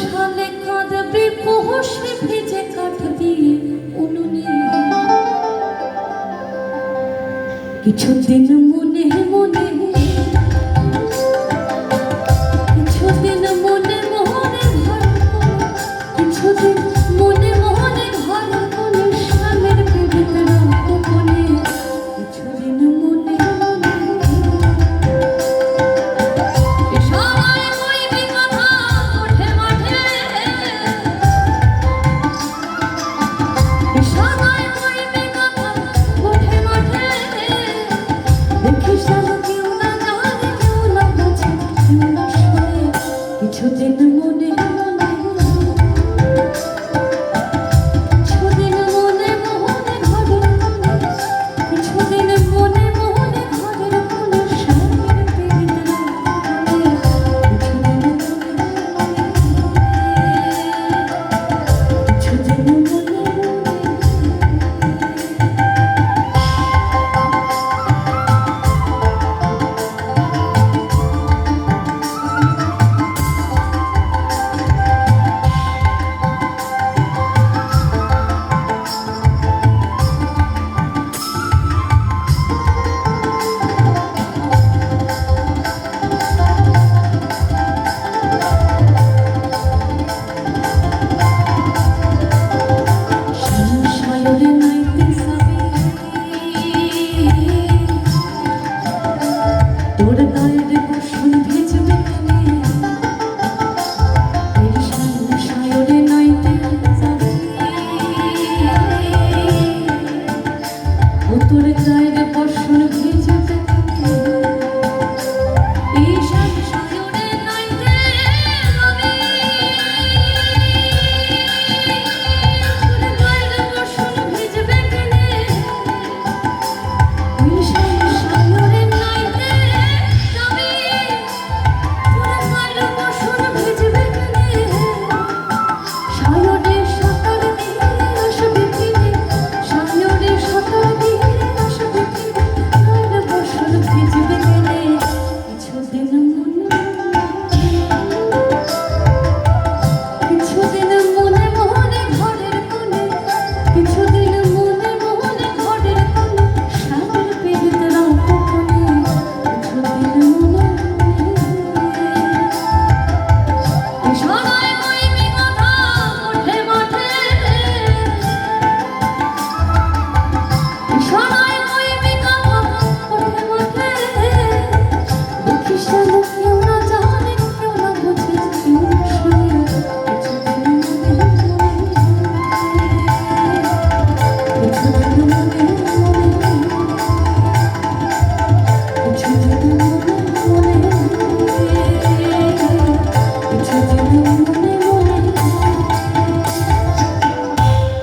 সালে কাঁদবে পোহসে ভেজে কাঠ দিয়ে উনুনে। কিছুদিন মনে মনে যায় রে পরশুন